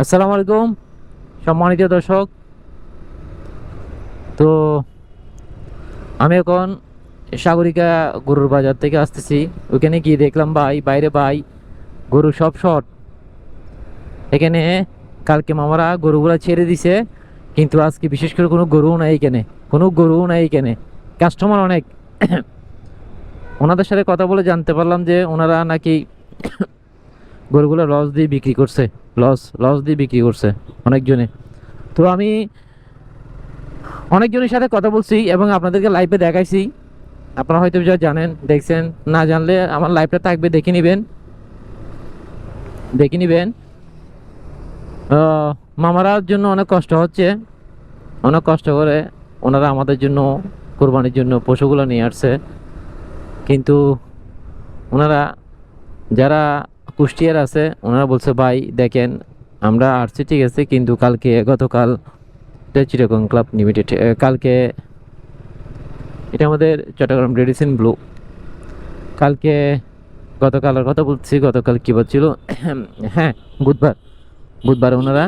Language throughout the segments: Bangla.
আসসালামু আলাইকুম, সম্মানিত দর্শক। তো আমি এখন সাগরিকা গরুর বাজার থেকে আসতেছি। ওইখানে গিয়ে দেখলাম ভাই, বাইরে ভাই, গরু সব শর্ট। এখানে কালকে মামারা গরুগুলো ছেড়ে দিছে, কিন্তু আজকে বিশেষ করে কোনো গরুও নাই এখানে। কোনো গরুও নাই এখানে। কাস্টমার অনেক। ওনাদের সাথে কথা বলে জানতে পারলাম যে ওনারা নাকি গরুগুলো লস দিয়ে বিক্রি করছে। লস লস দিয়ে বিক্রি করছে অনেকজনে। তো আমি অনেকজনের সাথে কথা বলছি এবং আপনাদেরকে লাইভে দেখাইছি। আপনারা হয়তো যা জানেন, দেখছেন, না জানলে আমার লাইভটা থাকবে, দেখে নেবেন। দেখে নেবেন। মামারার জন্য অনেক কষ্ট হচ্ছে। অনেক কষ্ট করে ওনারা আমাদের জন্য, কোরবানির জন্য পশুগুলো নিয়ে আসছে। কিন্তু ওনারা যারা কুষ্টিয়ার আছে, ওনারা বলছে, ভাই, দেখেন, আমরা আসছি ঠিক আছে কিন্তু কালকে গতকাল চিটাগং ক্লাব লিমিটেড কালকে এটা আমাদের চট্টগ্রাম রেডিসিন ব্লু। কালকে গতকালের কথা বলছি, গতকাল কী বলছিল হ্যাঁ বুধবার। বুধবার ওনারা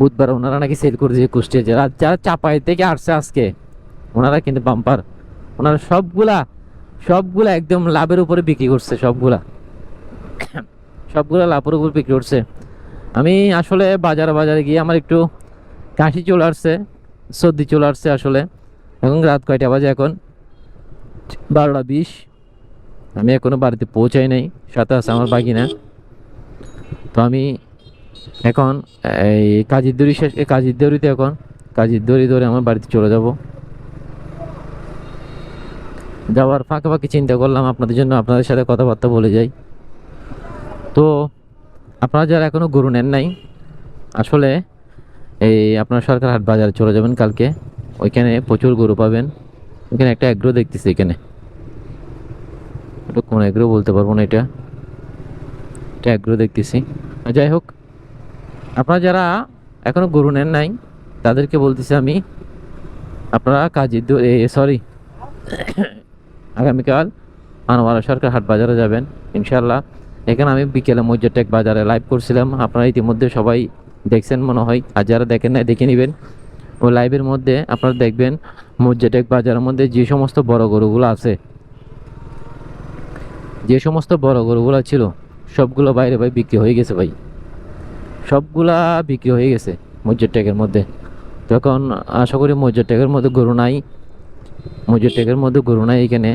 বুধবার ওনারা নাকি সেল করে দিয়ে কুষ্টিয়া যারা যারা চাপাই থেকে আসছে আজকে, ওনারা কিন্তু বাম্পার ওনারা সবগুলা সবগুলা একদম লাভের উপরে বিক্রি করছে, সবগুলা। সবগুলা লাভের উপর বিক্রি করছে। আমি আসলে বাজারে বাজারে গিয়ে আমার একটু কাশি চলে আসছে, সর্দি চলে আসছে আসলে। এখন রাত কয়টা বাজে এখন? বারোটা বিশ। আমি এখনও বাড়িতে পৌঁছাই নাই, সাথে আছে আমার বাগিনা। তো আমি এখন এই কাজের দড়ি শেষ কাজের দড়িতে এখন কাজের দড়ি ধরে আমার বাড়িতে চলে যাব। যাওয়ার ফাঁকে ফাঁকে চিন্তা করলাম, আপনাদের জন্য আপনাদের সাথে কথাবার্তা বলে যাই। তো, আপনারা যারা এখনও গরু নেন নাই, আসলে এই আপনার সরকার হাট বাজারে চলে যাবেন কালকে। ওইখানে প্রচুর গরু পাবেন। ওইখানে একটা অ্যাগ্রো দেখতেছি এখানে। এটা কোন অ্যাগ্রো বলতে পারব না এটা। এটা অ্যাগ্রো দেখতেছি। যাই হোক, আপনারা যারা এখনও গরু নেন নাই, তাদেরকে বলতেছি আমি, আপনারা কাজী সরি আগামীকাল আনোয়ারা সরকার হাট বাজারে যাবেন ইনশাল্লাহ এখানে আমি বিকেলে মজ্জাটেক বাজারে লাইভ করছিলাম। আপনারা ইতিমধ্যে সবাই দেখছেন, মনে হয়। আর যারা দেখেন না দেখে নেবেন। ওই লাইভের মধ্যে আপনারা দেখবেন মজ্জাটেক বাজারের মধ্যে যে সমস্ত বড় গরুগুলো আছে, যে সমস্ত বড় গরুগুলো ছিল, সবগুলো বাইরে ভাই বিক্রি হয়ে গেছে ভাই। সবগুলা বিক্রি হয়ে গেছে মজ্জার ট্যাগের মধ্যে। তখন আশা করি মজ্জার ট্যাগের মধ্যে গরু নাই। মজ্জার ট্যাগের মধ্যে গরু নাই এখানে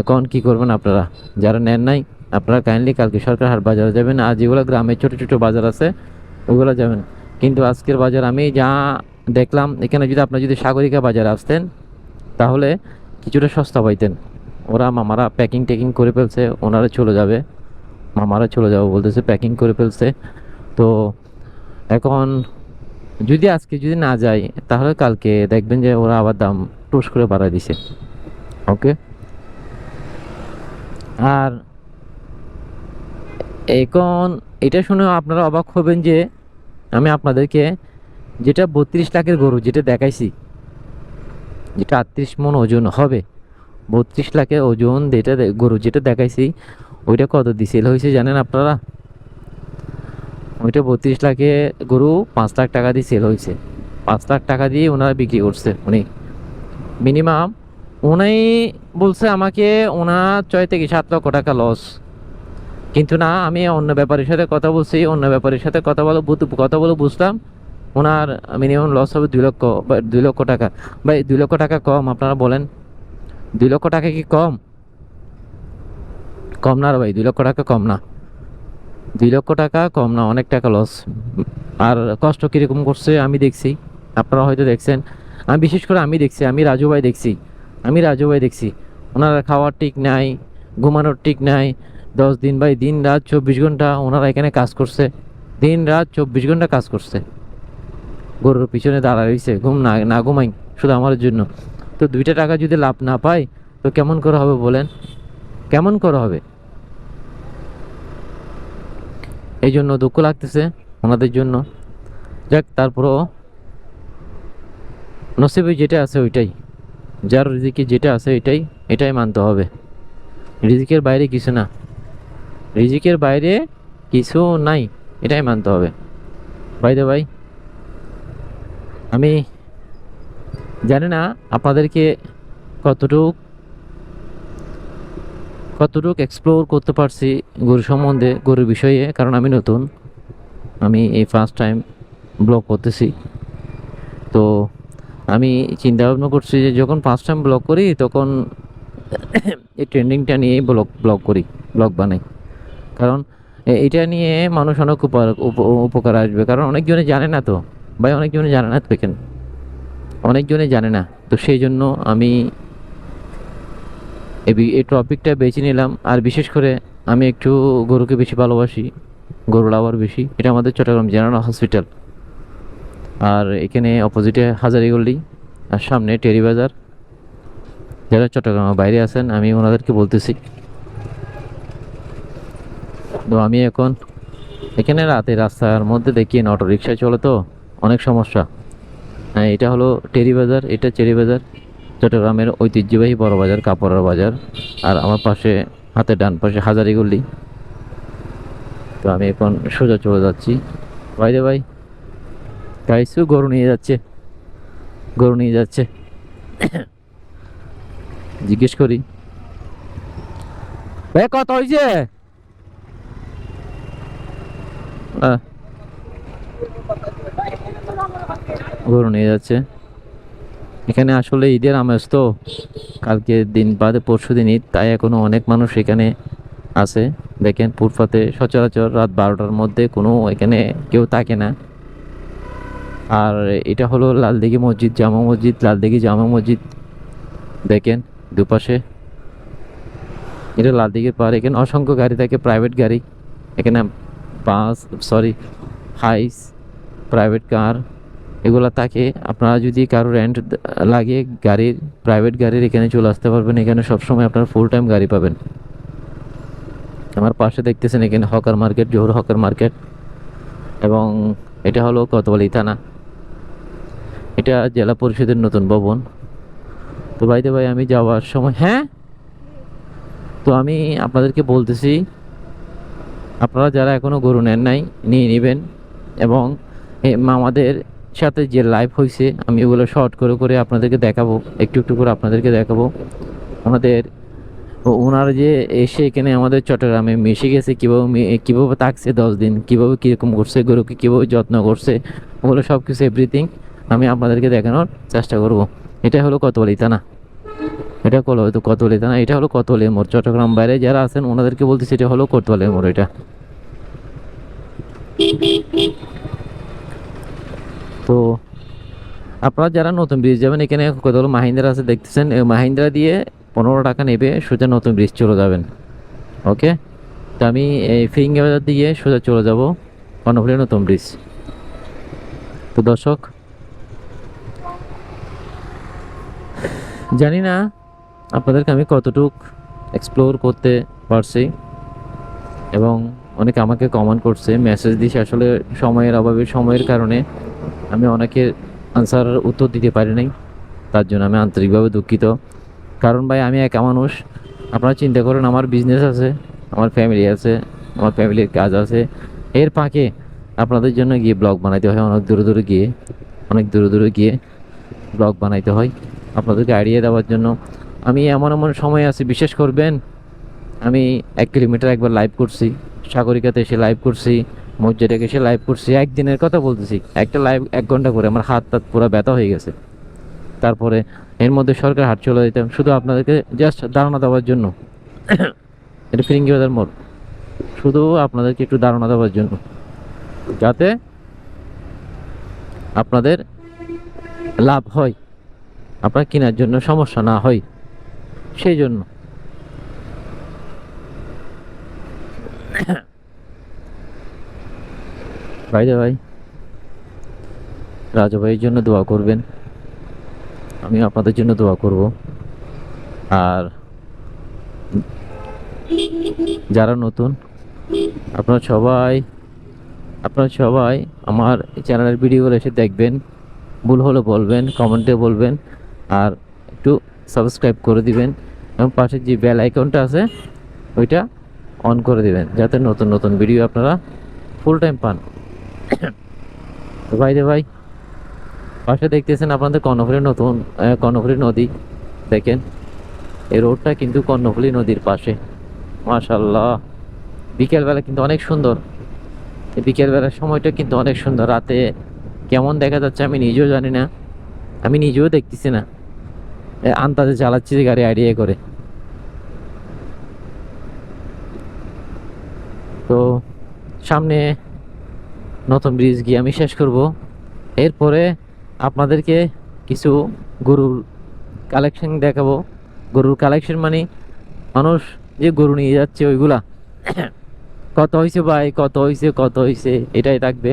এখন কি করবেন আপনারা? যারা নেন নাই, আপনারা কাইন্ডলি কালকে সরকার হাট বাজারে যাবেন। আর যেগুলো গ্রামে ছোটো ছোটো বাজার আছে, ওগুলো যাবেন। কিন্তু আজকের বাজার আমি যা দেখলাম, এখানে যদি আপনারা যদি সাগরিকা বাজারে আসতেন, তাহলে কিছুটা সস্তা পাইতেন। ওরা মামারা প্যাকিং ট্যাকিং করে ফেলছে, ওনারা চলে যাবে। মামারা চলে যাব বলতেছে প্যাকিং করে ফেলছে। তো এখন যদি আজকে যদি না যায়, তাহলে কালকে দেখবেন যে ওরা আবার দাম টুস করে বাড়ায় দিছে। ওকে আর এখন এটা শুনে আপনারা অবাক হবেন যে আমি আপনাদেরকে যেটা বত্রিশ লাখের গরু যেটা দেখাইছি, যেটা আটত্রিশ মন ওজন হবে, বত্রিশ লাখের ওজন যেটা গরু যেটা দেখাইছি, ওইটা কত দিয়ে সেল হয়েছে জানেন আপনারা? ওইটা বত্রিশ লাখে গরু পাঁচ লাখ টাকা দিয়ে সেল হয়েছে। পাঁচ লাখ টাকা দিয়ে ওনারা বিক্রি করছে উনি মিনিমাম। উনি বলছে আমাকে ওনার ছয় থেকে সাত লক্ষ টাকা লস কিন্তু না, আমি অন্য ব্যাপারের সাথে কথা বলছি, অন্য ব্যাপারের সাথে কথা বলে কথা বলে বুঝলাম ওনার মিনিমাম লস হবে দুই লক্ষ, বা দুই লক্ষ টাকা। ভাই, দুই লক্ষ টাকা কম, আপনারা বলেন। দুই লক্ষ টাকা কি কম? কম না ভাই, দুই লক্ষ টাকা কম না। দুই লক্ষ টাকা কম না, অনেক টাকা লস আর কষ্ট কীরকম করছে আমি দেখছি, আপনারা হয়তো দেখছেন। আমি বিশেষ করে আমি দেখছি, আমি রাজু ভাই দেখছি, আমি রাজু ভাই দেখছি। ওনারা খাওয়ার ঠিক নাই, ঘুমানোর ঠিক নাই। দশ দিন বাই দিন রাত চব্বিশ ঘণ্টা ওনারা এখানে কাজ করছে। দিন রাত চব্বিশ ঘণ্টা কাজ করছে। গরুর পিছনে দাঁড়া রয়েছে, ঘুম না না ঘুমাই, শুধু আমার জন্য। তো দুইটা টাকা যদি লাভ না পাই তো কেমন করে হবে বলেন? কেমন করে হবে? এই জন্য দুঃখ লাগতেছে ওনাদের জন্য। যাক, তারপরও নসিবে যেটা আছে ওইটাই। যার রিজিকে যেটা আছে এটাই এটাই মানতে হবে। রিজিকের বাইরে কিছু না। রিজিকের বাইরে কিছু নাই, এটাই মানতে হবে। ভাই দে ভাই আমি জানি না আপনাদেরকে কতটুক কতটুক এক্সপ্লোর করতে পারছি গরু সম্বন্ধে, গরুর বিষয়ে, কারণ আমি নতুন। আমি এই ফার্স্ট টাইম ব্লগ করতেছি। তো আমি চিন্তা ভাবনা করছি যে যখন ফার্স্ট টাইম ব্লগ করি, তখন এই ট্রেন্ডিংটা নিয়েই ব্লগ ব্লগ করি ব্লগ বানাই। কারণ এটা নিয়ে মানুষ অনেক উপকার, উপ- উপকার আসবে। কারণ অনেকজনে জানে না তো। ভাই, অনেকজনে জানে না তো এখানে অনেকজনে জানে না। তো সেই জন্য আমি এই টপিকটা বেছে নিলাম। আর বিশেষ করে আমি একটু গরুকে বেশি ভালোবাসি, গরু লাভার বেশি। এটা আমাদের চট্টগ্রাম জেনারেল হসপিটাল আর এখানে অপোজিটে হাজারিগল্লি আর সামনে টেরি বাজার। যারা চট্টগ্রামের বাইরে আছেন, আমি ওনাদেরকে বলতেছি। তো আমি এখন এখানে রাতে রাস্তার মধ্যে দেখি অটো রিক্সায় চলে তো, অনেক সমস্যা। হ্যাঁ এটা হলো টেরি বাজার, এটা চেরি বাজার, চট্টগ্রামের ঐতিহ্যবাহী বড় বাজার, কাপড়ের বাজার, আর আমার পাশে, হাতের ডান পাশে হাজারিগল্লি তো আমি এখন সোজা চলে যাচ্ছি। ভাই রে ভাই গাইছু গরু নিয়ে যাচ্ছে। গরু নিয়ে যাচ্ছে। জিজ্ঞেস করি। ভাই কত হয়েছে গরু নিয়ে যাচ্ছে। এখানে আসলে ঈদের আমেজ তো কালকে দিন বাদে পরশু দিন ঈদ তাই এখনও অনেক মানুষ এখানে আছে। দেখেন, ফুটপাতে সচরাচর রাত বারোটার মধ্যে কোনো এখানে কেউ থাকে না। আর এটা হলো লালদিঘি মসজিদ, জামা মসজিদ, লালদিঘি জামা মসজিদ। দেখেন দুপাশে। এটা লালদিঘির পার, এখানে অসংখ্য গাড়ি থাকে প্রাইভেট গাড়ি। এখানে বাস সরি হাইস প্রাইভেট কার এগুলো থাকে। আপনারা যদি কারও রেন্ট লাগে গাড়ির প্রাইভেট গাড়ির, এখানে চলে আসতে পারবেন। এখানে সবসময় আপনার ফুল টাইম গাড়ি পাবেন। আমার পাশে দেখতেছেন এখানে hawker market Johor hawker market এবং এটা হলো কতবালি থানা। এটা জেলা পরিষদের নতুন ভবন। তো ভাইতে ভাই আমি যাওয়ার সময় হ্যাঁ? তো আমি আপনাদেরকে বলতেছি, আপনারা যারা এখনও গরু নেন নাই, নিয়ে নেবেন। এবং আমাদের সাথে যে লাইভ হয়েছে আমি ওগুলো শর্ট করে করে আপনাদেরকে দেখাবো, একটু একটু করে আপনাদেরকে দেখাবো। আমাদের ওনারা যে এসে এখানে আমাদের চট্টগ্রামে মিশে গেছে, কীভাবে কীভাবে থাকছে দশ দিন, কীভাবে কীরকম করছে গরুকে, কীভাবে যত্ন করছে, ওগুলো সব কিছু এভরিথিং আমি আপনাদেরকে দেখানোর চেষ্টা করব। এটা হলো কতবালি থানা এটা হলো হয়তো কতবালি থানা এটা হলো কতবালি মোড়। চট্টগ্রাম বাইরে যারা আছেন, ওনাদেরকে বলতেছি এটা হলো কোতোয়ালি মোড় এটা। তো আপনারা যারা নতুন ব্রিজ যাবেন, এখানে কত হলো মাহিন্দ্রা আছে দেখতেছেন। মাহিন্দ্রা দিয়ে পনেরো টাকা নেবে, সোজা নতুন ব্রিজ চলে যাবেন। ওকে? তো আমি এই ফিঙ্গে বাজার দিয়ে সোজা চলে যাব, কর্ণফুলি নতুন ব্রিজ। তো দর্শক জানি না, আপনাদেরকে আমি কতটুক এক্সপ্লোর করতে পারছি এবং অনেকে আমাকে কমেন্ট করছে মেসেজ দিছে। আসলে সময়ের অভাবে, সময়ের কারণে আমি অনেকের আনসার উত্তর দিতে পারি নাই। তার জন্য আমি আন্তরিকভাবে দুঃখিত। কারণ ভাই, আমি একা মানুষ। আপনারা চিন্তা করেন, আমার বিজনেস আছে, আমার ফ্যামিলি আছে, আমার ফ্যামিলির কাজ আছে। এর ফাঁকে আপনাদের জন্য গিয়ে ব্লগ বানাইতে হয়, অনেক দূরে দূরে গিয়ে, অনেক দূরে দূরে গিয়ে ব্লগ বানাইতে হয়। আপনাদেরকে আইডিয়া দেওয়ার জন্য। আমি এমন এমন সময় আছে, বিশেষ করবেন আমি এক কিলোমিটার একবার লাইভ করছি, সাগরিকাতে এসে লাইভ করছি মসজিদে এসে লাইভ করছি, একদিনের কথা বলতেছি। একটা লাইভ এক ঘণ্টা করে আমার হাত টাত পুরো ব্যথা হয়ে গেছে। তারপরে এর মধ্যে সরকার হাট চলে যেতাম, শুধু আপনাদেরকে জাস্ট ধারণা দেওয়ার জন্য। এটা ফিরিঙ্গি বাজার মোড়। শুধু আপনাদেরকে একটু ধারণা দেওয়ার জন্য। যাতে আপনাদের লাভ হয়। আপনার কেনার জন্য সমস্যা না হয়। সেই জন্য। ভাই রে ভাই, রাজু ভাইয়ের জন্য দোয়া করবেন। আমি আপনাদের জন্য দোয়া করব। আর যারা নতুন, আপনারা সবাই আপনারা সবাই আমার চ্যানেলের ভিডিওগুলো এসে দেখবেন। ভুল হলে বলবেন, কমেন্টে বলবেন। আর একটু সাবস্ক্রাইব করে দিবেন এবং পাশে যে বেল আইকনটা আছে, ওইটা অন করে দিবেন, যাতে নতুন নতুন ভিডিও আপনারা ফুল টাইম পান। তো ভাই রে ভাই, পাশে দেখতেছেন আপনাদের কর্ণফুলী নতুন কর্ণফুলী নদী, দেখেন। এই রোডটা কিন্তু কর্ণফুলী নদীর পাশে। মাশাল্লাহ বিকেলবেলা কিন্তু অনেক সুন্দর। বিকেলবেলার সময়টা কিন্তু অনেক সুন্দর। রাতে কেমন দেখা যাচ্ছে আমি নিজেও জানি না। আমি নিজেও দেখতেছি না। আন্দাজে চালাচ্ছি যে গাড়ি আইডিয়া করে। তো সামনে নতুন ব্রিজ গিয়ে আমি শেষ করব। এরপরে আপনাদেরকে কিছু গরুর কালেকশন দেখাবো। গরুর কালেকশন মানে মানুষ যে গরু নিয়ে যাচ্ছে ওইগুলা। কত হয়েছে ভাই, কত হয়েছে কত হয়েছে এটাই থাকবে।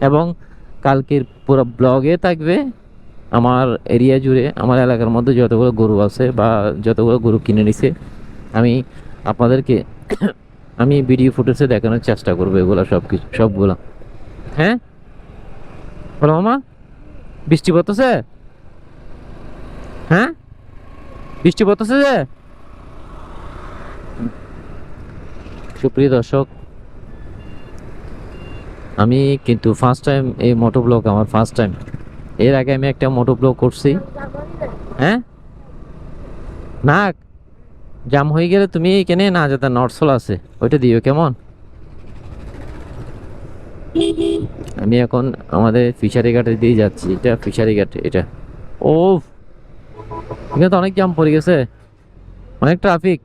এবং কালকের পুরো ব্লগে থাকবে। আমার এরিয়া জুড়ে আমার এলাকার মধ্যে যতগুলো গরু আছে বা যতগুলো গরু কিনে নিছে, আমি আপনাদেরকে আমি ভিডিও ফুটেজে দেখানোর চেষ্টা করব এগুলো সব কিছু সবগুলো। হ্যাঁ? বলো মামা, বৃষ্টি পড়তেছে? হ্যাঁ? বৃষ্টি পড়তেছে যে? সুপ্রিয় দর্শক, আমি কিন্তু ফার্স্ট টাইম এই মোটো ব্লগ আমার ফার্স্ট টাইম এর আগে আমি একটা মোটো ব্লগ করছি। হ্যাঁ? না জাম হয়ে গেলে তুমি এখানে না যেতে নটসল আছে। ওইটা দিও কেমন? আমি এখন আমাদের ফিশারি ঘাটে দিয়ে যাচ্ছি। এটা ফিশারি ঘাট, এটা। ও এখানে তো অনেক জাম পড়ে গেছে। অনেক ট্রাফিক